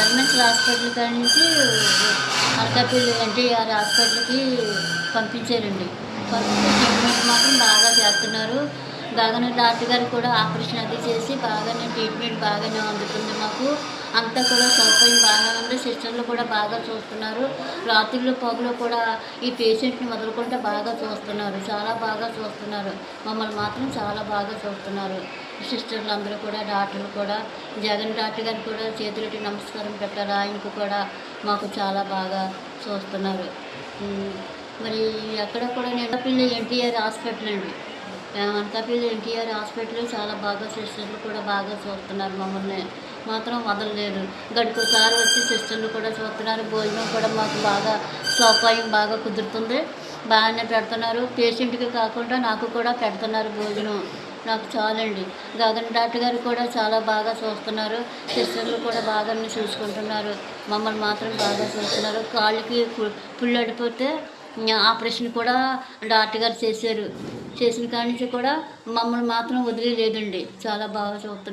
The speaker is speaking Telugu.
గవర్నమెంట్ హాస్పిటల్ కాడి నుంచి అనకాపల్లి ఎన్టీఆర్ హాస్పిటల్కి పంపించారండి. పంపిస్తే ట్రీట్మెంట్ మాత్రం బాగా చేస్తున్నారు. బాగానే డాక్టర్ గారు కూడా ఆపరేషన్ అది చేసి బాగానే ట్రీట్మెంట్ బాగానే అందుతుంది మాకు. అంతా కూడా సౌకర్యం బాగానే ఉంది. సిస్టర్లు కూడా బాగా చూస్తున్నారు. రాత్రులు పగులు కూడా ఈ పేషెంట్ని వదలకుండా బాగా చూస్తున్నారు. చాలా బాగా చూస్తున్నారు. మమ్మల్ని మాత్రం చాలా బాగా చూస్తున్నారు. సిస్టర్లు అందరూ కూడా డాక్టర్లు కూడా జగన్ డాక్టర్ గారు కూడా చేతులకి నమస్కారం పెట్టారు. ఆయనకు కూడా మాకు చాలా బాగా చూస్తున్నారు. మరి ఎక్కడ కూడా నేను ఎన్టీఆర్ హాస్పిటల్ అండి అనకాపల్లి ఎన్టీఆర్ హాస్పిటల్ చాలా బాగా సిస్టర్లు కూడా బాగా చూస్తున్నారు. మమ్మల్ని మాత్రం వదలలేదు. గడికోసారి వచ్చి సిస్టర్లు కూడా చూస్తున్నారు. భోజనం కూడా మాకు బాగా సౌకర్యం బాగా కుదురుతుంది. బాగానే పెడుతున్నారు. పేషెంట్కి కాకుండా నాకు కూడా పెడుతున్నారు భోజనం. నాకు చాలండి. గగన్ డాక్టర్ గారు కూడా చాలా బాగా చూస్తున్నారు. సిస్టర్లు కూడా బాగానే చూసుకుంటున్నారు. మమ్మల్ని మాత్రం బాగా చూస్తున్నారు. కాళ్ళకి పుల్లడిపోతే పుళ్ళు అడిపోతే ఆపరేషన్ కూడా డాక్టర్ గారు చేశారు. చేసిన కాడి నుంచి కూడా మమ్మల్ని మాత్రం వదిలేదండి చాలా బాగా చూస్తున్నారు.